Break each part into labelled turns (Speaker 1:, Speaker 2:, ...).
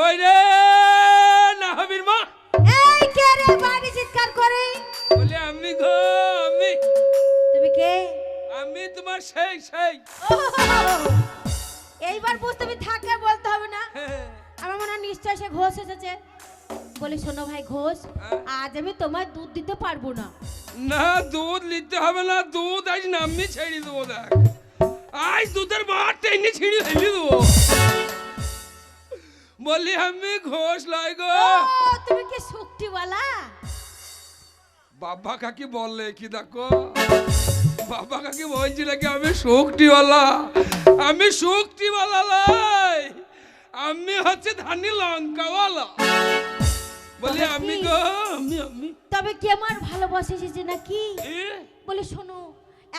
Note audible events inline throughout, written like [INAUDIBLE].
Speaker 1: কই রে না মা।
Speaker 2: এই কে রে বাড়ি চিৎকার করে?
Speaker 1: বলে আমি গো আমি
Speaker 2: তুমি কে?
Speaker 1: আমি তোমার সেই সেই।
Speaker 2: এইবার বুঝতে তুমি থাকে বলতে হবে না। আমার মনে হয় নিশ্চয় সে ঘোষ এসেছে। বলি শোনো ভাই ঘোষ আজ আমি তোমার দুধ দিতে পারব না।
Speaker 1: না দুধ নিতে হবে না দুধ আজ নামি ছেড়ে দেবো দেখ। আজ দুধের মাঠ টেনে ছিঁড়ে ফেলে দেবো। বলি আমি ঘোষ লাই গো
Speaker 2: তুমি কি শক্তিওয়ালা
Speaker 1: বাবা কাকি বললে কি দেখো বাবা কাকি বলছিল কি আমি শক্তিওয়ালা আমি শক্তিওয়ালা লাই আমি হচ্ছে ধানি লঙ্কাওয়ালা বলি আমি গো আমি আমি
Speaker 2: তবে কি আমার ভালোবাসা এসেছে নাকি? বলে শোনো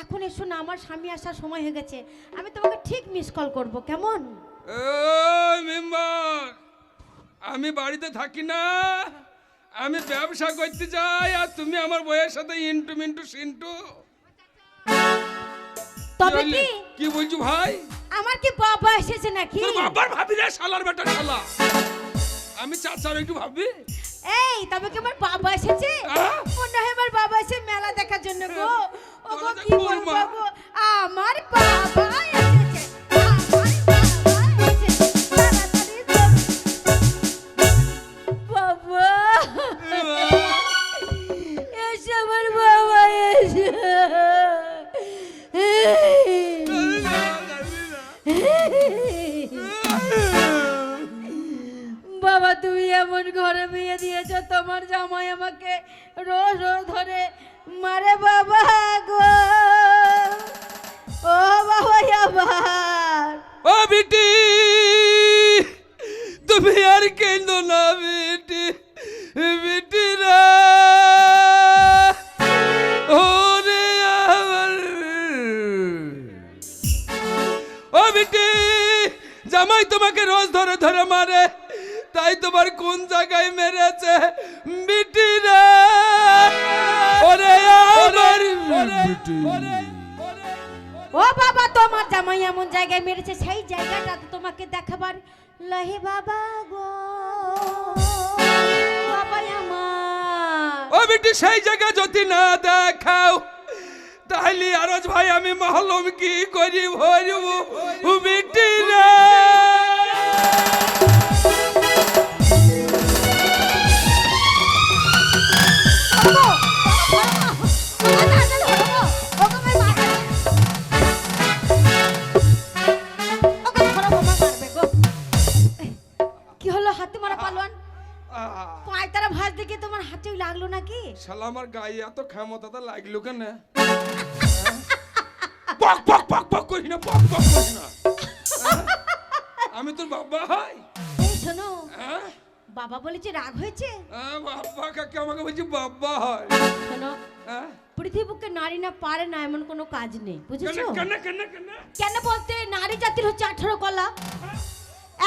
Speaker 2: এখন এসো না আমার স্বামী আসার সময় হয়ে গেছে আমি তোমাকে ঠিক মিস কল করব কেমন
Speaker 1: মেম্বার আমি বাড়িতে থাকি না আমি ব্যবসা করতে চাই আর তুমি আমার বইয়ের সাথে ইন্টু মিন্টু সিন্টু।
Speaker 2: তবে কি
Speaker 1: কি? বলছো ভাই?
Speaker 2: আমার কি বাবা এসেছে নাকি?
Speaker 1: তোর বাবার ভাবি রে শালার বেটা শালা। আমি চাচার একটু ভাবি।
Speaker 2: এই তবে কি আমার বাবা এসেছে? মনে হয় আমার বাবা এসে মেলা দেখার জন্য গো। ও গো কি বলব? গো? আমার বাবা, তুমি এমন ঘরে বিয়ে দিয়েছ, তোমার জামাই আমাকে রোজ রোজ ধরে মারে, বাবা গো। ও বাবা আবার
Speaker 1: ও বিটি, তুমি আর কেন না বিটি বিটি রে। জামাই তোমাকে রোজ ধরে ধরে মারে। তাই তোমার কোন জায়গায় মেরেছে? বিটি রে। ওরে আমার বিটি
Speaker 2: ও বাবা তোমার জামাই এমন জায়গায় মেরেছে সেই জায়গাটা তো তোমাকে দেখাবার। লহে বাবা গো বাবা আমার।
Speaker 1: ও বেটি সেই জায়গা যদি না দেখাও তাহলে আরজ ভাই আমি মহলম কি করি ভরব? বেটি আমার গায়ে এত ক্ষমতা লাগল কেন? পক পক পক পক করি না পক পক করি না। হ্যাঁ? আমি তোর বাবা হাই
Speaker 2: শোনো
Speaker 1: হ্যাঁ?
Speaker 2: বাবা বলেছে রাগ হয়েছে?
Speaker 1: হ্যাঁ, বাবা কাকে আমাকে বলছি বাবা হয়।
Speaker 2: শোনো
Speaker 1: হ্যাঁ?
Speaker 2: পৃথিবীকে নারী না পারে না এমন কোনো কাজ নেই
Speaker 1: কেন
Speaker 2: বুঝেছ?
Speaker 1: কেন কেন কেন
Speaker 2: কেন? বলতে নারী জাতির হচ্ছে আঠারো কলা।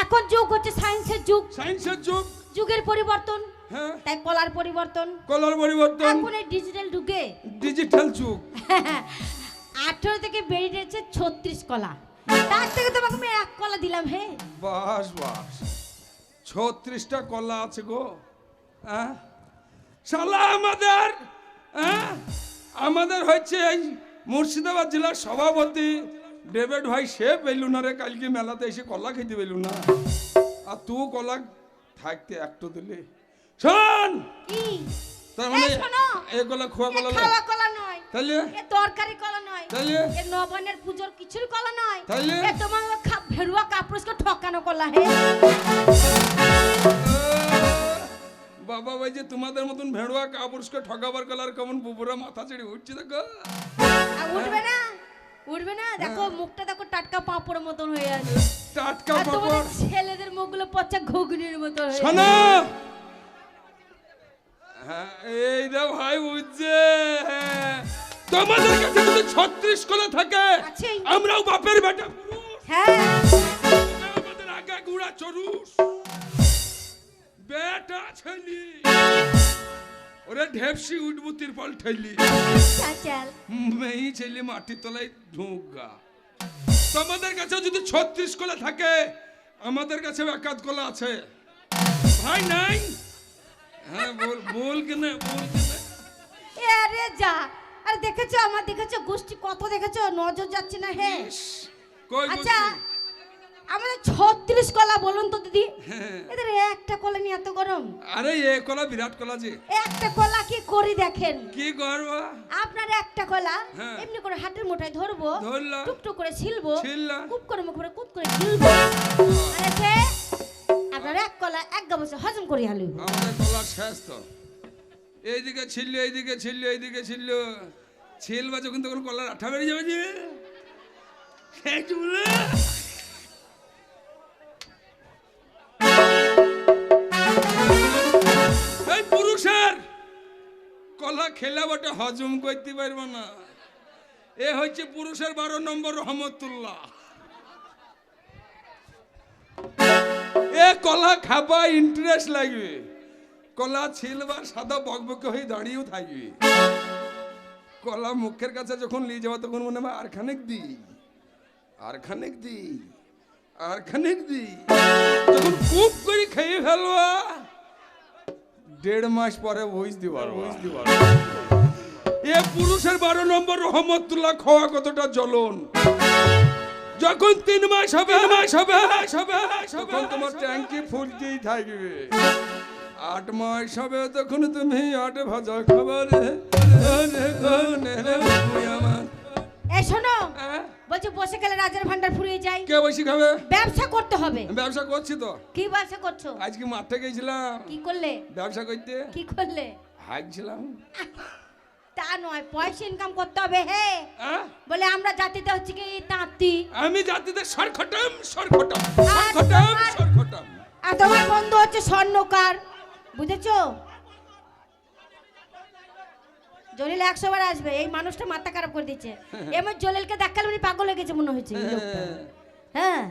Speaker 2: এখন যুগ হচ্ছে সায়েন্সের যুগ।
Speaker 1: সায়েন্সের যুগ।
Speaker 2: যুগের পরিবর্তন।
Speaker 1: হ্যাঁ?
Speaker 2: তাই কলার পরিবর্তন।
Speaker 1: কলার পরিবর্তন।
Speaker 2: এখন এই ডিজিটাল যুগে।
Speaker 1: ডিজিটাল যুগ। [LAUGHS]
Speaker 2: আঠারো থেকে বেরিয়ে যাচ্ছে ছত্রিশ কলা। তার থেকে তোমাকে আমি এক কলা দিলাম হে।
Speaker 1: বাস বাস। ছত্রিশটা কলা আছে গো। হ্যাঁ? শালা আমাদের হ্যাঁ? আমাদের হচ্ছে এই মুর্শিদাবাদ জেলার সভাপতি ডেভিড ভাই। সে পেলু না রে কালকে মেলাতে এসে কলা খেতে পেলু না। আর তু কলা থাকতে একটু দিলে। শোন!
Speaker 2: কি?
Speaker 1: তার মানে
Speaker 2: এই শোনো।
Speaker 1: এ কলা খোয়া কলা
Speaker 2: খাওয়া কলা নয়।
Speaker 1: তাহলে
Speaker 2: এ তরকারি কলা নয়।
Speaker 1: তাহলে?
Speaker 2: এ নবানের পুজোর কিছুর কলা নয়।
Speaker 1: তাহলে?
Speaker 2: এ তোমার ভেরুয়া কাপুরুষকে ঠকানো কলা হে।
Speaker 1: বাবা ভাই যে তোমাদের মতন ভেড়ুয়া কাপুরুষকে ঠকাবার কলার কেমন বুবুরা মাথা চেড়ে উঠছে দেখো।
Speaker 2: উঠবে না? উঠবে না? দেখো মুখটা দেখো টাটকা পাঁপড়ের মতন হয়ে আছে।
Speaker 1: টাটকা পাপড়।
Speaker 2: ছেলেদের মুখগুলো পচা ঘুগনির মতো হয়ে
Speaker 1: শোনো! হ্যাঁ, এই রে ভাই বুঝছে হ্যাঁ। তোমাদের কাছে যদি ছত্রিশ কলা থাকে আমরাও বাপের বেটা
Speaker 2: হ্যাঁ।
Speaker 1: আমাদের আগা গুড়া চরুষ। বেটা ছেলি। ওরে ঢেপসি উঠবু তিরপল ঠেলি। মেয়ে ছেলে মাটির তলায় ঢুকা তোমাদের কাছে যদি ছত্রিশ কলা থাকে আমাদের কাছে একাধ কলা আছে। হয় নাই? হ্যাঁ বল বল কেন বল কেন।
Speaker 2: আরে যা। আরে দেখেছ আমার দেখেছ? গোষ্ঠী কত দেখেছ? নজর যাচ্ছে না হে।
Speaker 1: কই
Speaker 2: আচ্ছা আমাদের ছত্রিশ কলা বলুন তো দিদি।
Speaker 1: হ্যাঁ।
Speaker 2: এদের একটা কলা নিয়ে এত গরম।
Speaker 1: আরে এ কলা বিরাট কলা যে।
Speaker 2: একটা কলা কি করি দেখেন?
Speaker 1: কি করবা?
Speaker 2: আপনার একটা কলা
Speaker 1: হ্যাঁ।
Speaker 2: এমনি করে হাতের মুঠায় ধরবো
Speaker 1: ধরলাম।
Speaker 2: টুকটুক করে ছিলবো
Speaker 1: ছিললাম।
Speaker 2: কুপ করে মুখ করে কুপ করে ছিলবো আর এসে আপনার এক কলা, এক হজম হালুই
Speaker 1: আমাদের শেষ তো। এইদিকে এইদিকে এইদিকে ছিল ছিলবা যখন তখন কলার আঠা বেরিয়ে যাবে যে। কলা খেলা বটে, হজম করতে পারব না। এ হচ্ছে পুরুষের বারো নম্বর রহমতুল্লাহ। এ কলা খাবা ইন্টারেস্ট লাগবে। কলা ছিলবার সাদা বকবকে হয়ে দাঁড়িয়েও থাকবে। কলা মুখের কাছে যখন নিয়ে যাওয়া তখন মনে হয় আর খানিক দি আর খানিক দি আর খানিক দি যখন কুপ করে খেয়ে ফেলবা দেড় মাস পরে বুঝতে পারব বুঝতে পারব এ পুরুষের বারো নম্বর রহমতুল্লাহ খাওয়া কতটা জ্বলন। যখন তিন মাস হবে মাস হবে মাস হবে তখন তোমার ট্যাঙ্কি ফুলতেই থাকবে। আট মাস হবে তখন তুমি আট ভাজা খাবার।
Speaker 2: শোনো।
Speaker 1: হ্যাঁ?
Speaker 2: বলছি বসে গেলে রাজার ভান্ডার ফুরিয়ে যায়।
Speaker 1: কে বেশি খাবে?
Speaker 2: ব্যবসা করতে হবে।
Speaker 1: ব্যবসা করছি তো।
Speaker 2: কি ব্যবসা করছ?
Speaker 1: আজকে মাঠে গেছিলাম।
Speaker 2: কি করলে?
Speaker 1: ব্যবসা করতে।
Speaker 2: কি করলে?
Speaker 1: হাঁকছিলাম
Speaker 2: তা নয় পয়সা ইনকাম করতে হবে হে। বলে আমরা জাতিতে হচ্ছে কি তাঁতি।
Speaker 1: আমি জাতিতে সরখটাম সরখটাম সরখটাম সরখটাম
Speaker 2: আর তোমার বন্ধু হচ্ছে স্বর্ণকার বুঝেছ? জলিল একশো বার আসবে এই মানুষটা মাথা খারাপ করে দিচ্ছে। [LAUGHS] এমন জলিলকে দেখালে উনি পাগল হয়ে গেছে মনে এই [LAUGHS] হ্যাঁ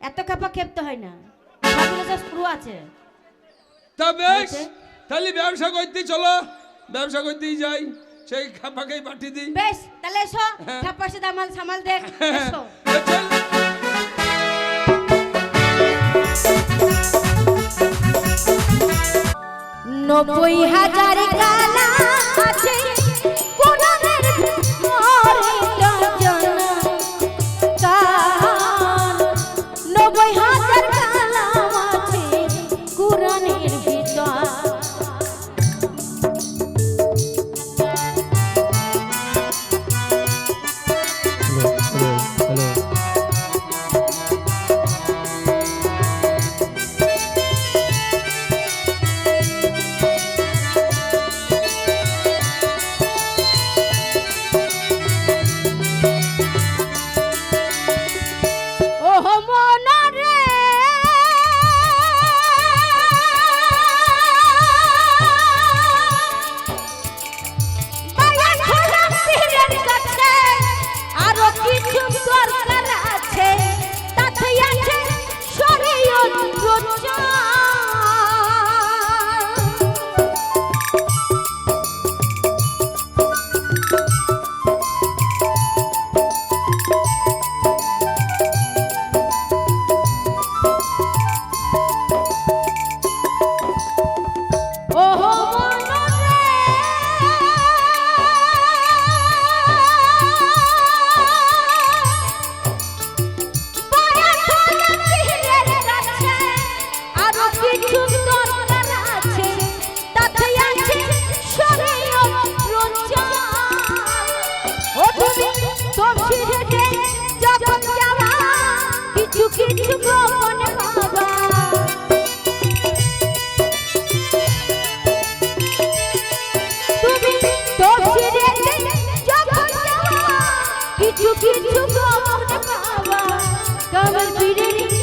Speaker 2: এত খাপা খেপতে হয় না। আছে।
Speaker 1: তা বেশ তাহলে ব্যবসা করতে চলো ব্যবসা করতেই যাই। সেই খাপাকেই পাঠিয়ে দিই।
Speaker 2: বেশ তাহলে এসো
Speaker 1: খাপার
Speaker 2: সাথে দামাল সামাল দেখ এসো।
Speaker 1: চল।
Speaker 2: নব্বই হাজার কালা